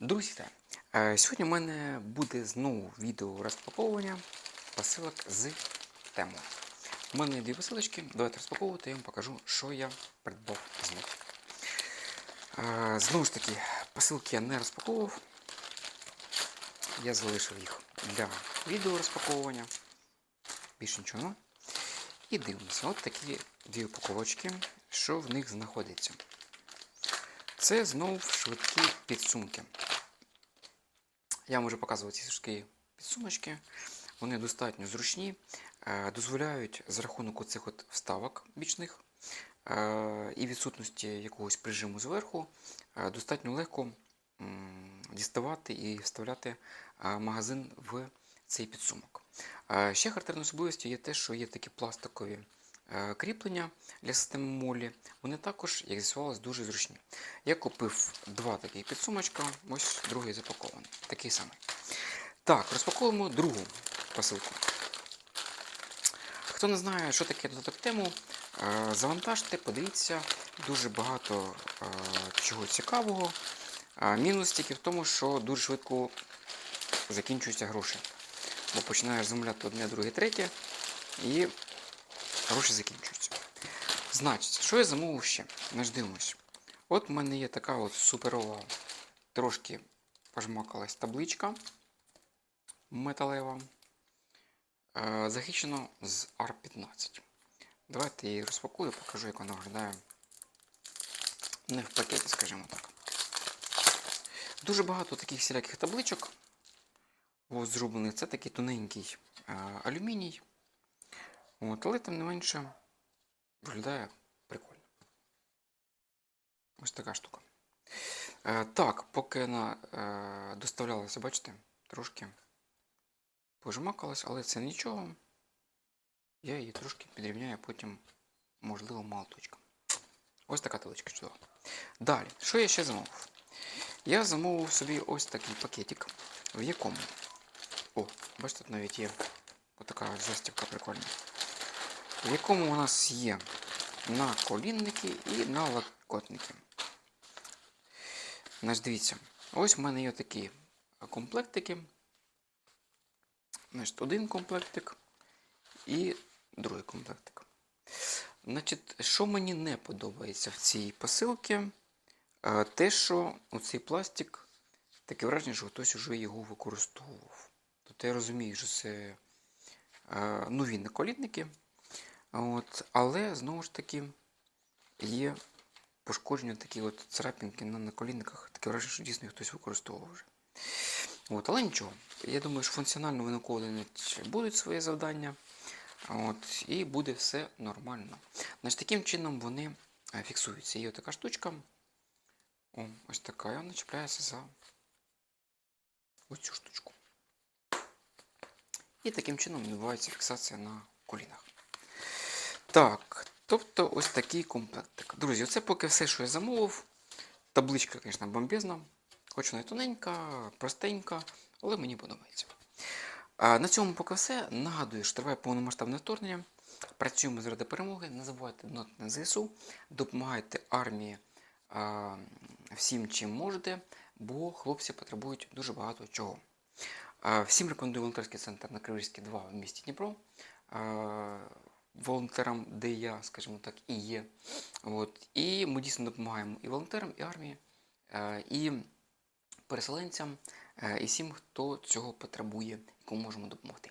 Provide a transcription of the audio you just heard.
Друзі, та, е, сьогодні в мене буде знову відео розпаковування посилок з тему. У мене дві посилочки. Давайте розпаковувати, я вам покажу, що я придбав знову. Е, Знову ж таки, посилки я не розпаковував. Я залишив їх для відео розпаковування. Більше нічого. нема. І дивимося, от такі дві упаковочки, що в них знаходиться. Це знову швидкі підсумки. Я можу показувати ці підсумочки. Вони достатньо зручні, е, дозволяють за рахунок оцих от вставок бічних е, і відсутності якогось прижиму зверху, е, достатньо легко діставати і вставляти магазин в цей підсумок. Ще характерною особливістю є те, що є такі пластикові кріплення для системи молі. Вони також, як з'ясувалось, дуже зручні. Я купив два таких підсумочка, ось другий запакований, такий самий. Так, розпаковуємо другу посилку. Хто не знає, що таке додаток тему, е, завантажте, подивіться, дуже багато е, чого цікавого. Мінус тільки в тому, що дуже швидко закінчуються гроші. Бо починаєш замовляти одне, друге, третє, і гроші закінчуються. Значить, що я замовив ще? Ми ж дивимось. От в мене є така от суперова, трошки пожмакалась табличка металева. Е, Захищено з R15. Давайте я її розпакую, покажу, як вона виглядає не в пакеті, скажімо так. Дуже багато таких всіляких табличок. Ось зроблених. Це такий тоненький е, алюміній. От, але тим не менше виглядає прикольно. Ось така штука. Е, так, поки вона е, доставлялася, бачите, трошки пожмакалась, але це нічого. Я її трошки підрівняю, потім, можливо, молоточком. Ось така табличка чудова. Далі, що я ще замовив? Я замовив собі ось такий пакетик, в якому. О, бачите, тут навіть є отака застібка прикольна. В якому у нас є наколінники і налокотники. Значить, дивіться, ось в мене є такі комплектики. Значить, один комплектик і другий комплектик. Значить, що мені не подобається в цій посилці, е, те, що цей пластик таке враження, що хтось вже його використовував. Тобто я розумію, що це е, нові наколітники, от, але знову ж таки є пошкодження такі от царапинки на наколінниках. Таке враження, що дійсно їх хтось використовував вже. От, але нічого. Я думаю, що функціонально винокодинуть будуть свої завдання. От, і буде все нормально. Значить, таким чином вони е, фіксуються. Є така штучка. О, ось така, і вона чіпляється за ось цю штучку. І таким чином відбувається фіксація на колінах. Так, тобто ось такий комплектик. Друзі, це поки все, що я замовив. Табличка, звісно, бомбезна. Хоч вона і тоненька, простенька, але мені подобається. А на цьому поки все. Нагадую, що триває повномасштабне вторгнення. Працюємо заради перемоги. Не забувайте донати на ЗСУ, допомагайте армії а, всім, чим можете, бо хлопці потребують дуже багато чого. А, всім рекомендую волонтерський центр на Криворізькій 2 в місті Дніпро. А, волонтерам, де я, скажімо так, і є. От. І ми дійсно допомагаємо і волонтерам, і армії, е, і переселенцям, е, і всім, хто цього потребує, кому можемо допомогти.